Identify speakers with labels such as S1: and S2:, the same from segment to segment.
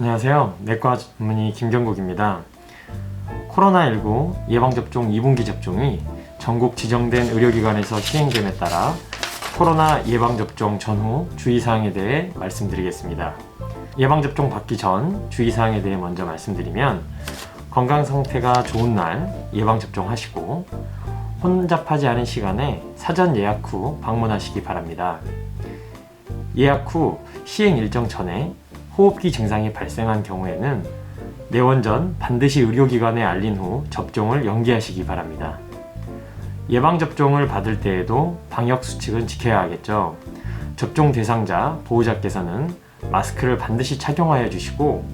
S1: 안녕하세요. 내과 전문의 김경국입니다. 코로나19 예방접종 2분기 접종이 전국 지정된 의료기관에서 시행됨에 따라 코로나 예방접종 전후 주의사항에 대해 말씀드리겠습니다. 예방접종 받기 전 주의사항에 대해 먼저 말씀드리면 건강 상태가 좋은 날 예방접종 하시고 혼잡하지 않은 시간에 사전 예약 후 방문하시기 바랍니다. 예약 후 시행 일정 전에 호흡기 증상이 발생한 경우에는 내원 전 반드시 의료기관에 알린 후 접종을 연기하시기 바랍니다. 예방접종을 받을 때에도 방역 수칙은 지켜야 하겠죠. 접종 대상자, 보호자께서는 마스크를 반드시 착용하여 주시고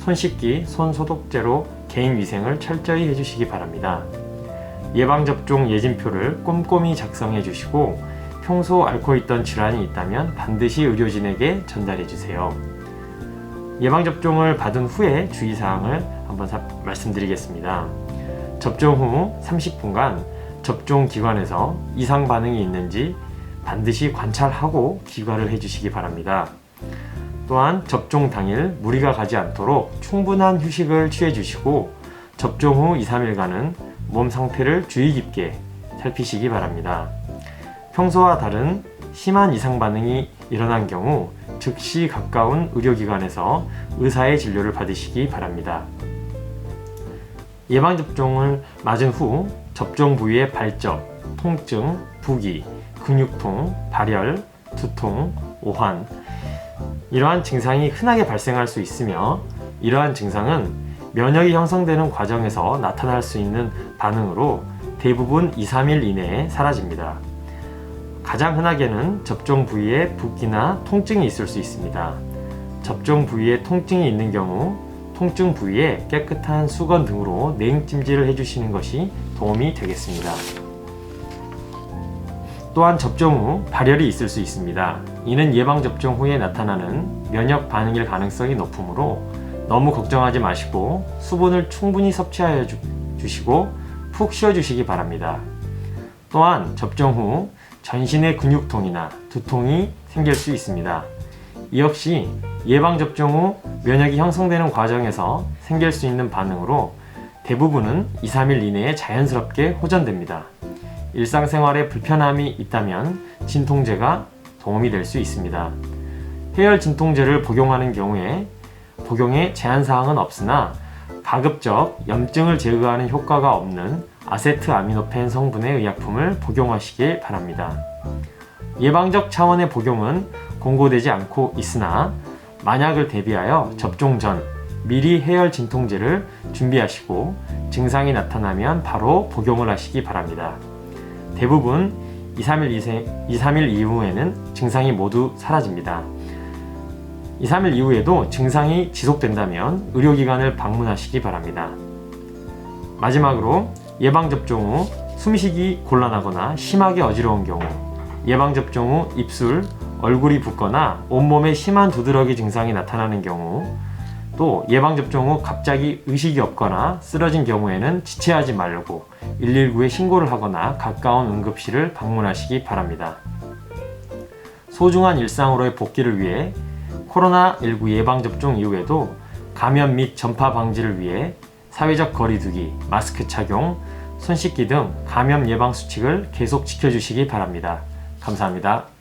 S1: 손 씻기, 손 소독제로 개인 위생을 철저히 해주시기 바랍니다. 예방접종 예진표를 꼼꼼히 작성해 주시고 평소 앓고 있던 질환이 있다면 반드시 의료진에게 전달해 주세요. 예방접종을 받은 후에 주의사항을 한번 사- 말씀드리겠습니다. 접종 후 30분간 접종 기관에서 이상 반응이 있는지 반드시 관찰하고 귀가를 해주시기 바랍니다. 또한 접종 당일 무리가 가지 않도록 충분한 휴식을 취해 주시고 접종 후 2, 3일간은 몸 상태를 주의 깊게 살피시기 바랍니다. 평소와 다른 심한 이상 반응이 일어난 경우 즉시 가까운 의료기관에서 의사의 진료를 받으시기 바랍니다. 예방접종을 맞은 후 접종 부위의 발적, 통증, 부기, 근육통, 발열, 두통, 오한 이러한 증상이 흔하게 발생할 수 있으며 이러한 증상은 면역이 형성되는 과정에서 나타날 수 있는 반응으로 대부분 2, 3일 이내에 사라집니다. 가장 흔하게는 접종 부위에 붓기나 통증이 있을 수 있습니다. 접종 부위에 통증이 있는 경우 통증 부위에 깨끗한 수건 등으로 냉찜질을 해주시는 것이 도움이 되겠습니다. 또한 접종 후 발열이 있을 수 있습니다. 이는 예방접종 후에 나타나는 면역 반응일 가능성이 높으므로 너무 걱정하지 마시고 수분을 충분히 섭취하여 주, 주시고 푹 쉬어주시기 바랍니다. 또한 접종 후 전신의 근육통이나 두통이 생길 수 있습니다. 이 역시 예방접종 후 면역이 형성되는 과정에서 생길 수 있는 반응으로 대부분은 2, 3일 이내에 자연스럽게 호전됩니다. 일상생활에 불편함이 있다면 진통제가 도움이 될 수 있습니다. 해열 진통제를 복용하는 경우에 복용에 제한 사항은 없으나 가급적 염증을 제거하는 효과가 없는 아세트 아미노펜 성분의 의약품을 복용하시길 바랍니다. 예방적 차원의 복용은 공고되지 않고 있으나 만약을 대비하여 접종 전 미리 해열 진통제를 준비하시고 증상이 나타나면 바로 복용을 하시기 바랍니다. 대부분 2, 3일, 이세, 2, 3일 이후에는 증상이 모두 사라집니다. 2, 3일 이후에도 증상이 지속된다면 의료기관을 방문하시기 바랍니다. 마지막으로 예방접종 후 숨쉬기 곤란하거나 심하게 어지러운 경우, 예방접종 후 입술, 얼굴이 붓거나 온몸에 심한 두드러기 증상이 나타나는 경우, 또 예방접종 후 갑자기 의식이 없거나 쓰러진 경우에는 지체하지 말고 119에 신고를 하거나 가까운 응급실을 방문하시기 바랍니다. 소중한 일상으로의 복귀를 위해 코로나19 예방접종 이후에도 감염 및 전파 방지를 위해 사회적 거리두기, 마스크 착용, 손 씻기 등 감염 예방 수칙을 계속 지켜주시기 바랍니다. 감사합니다.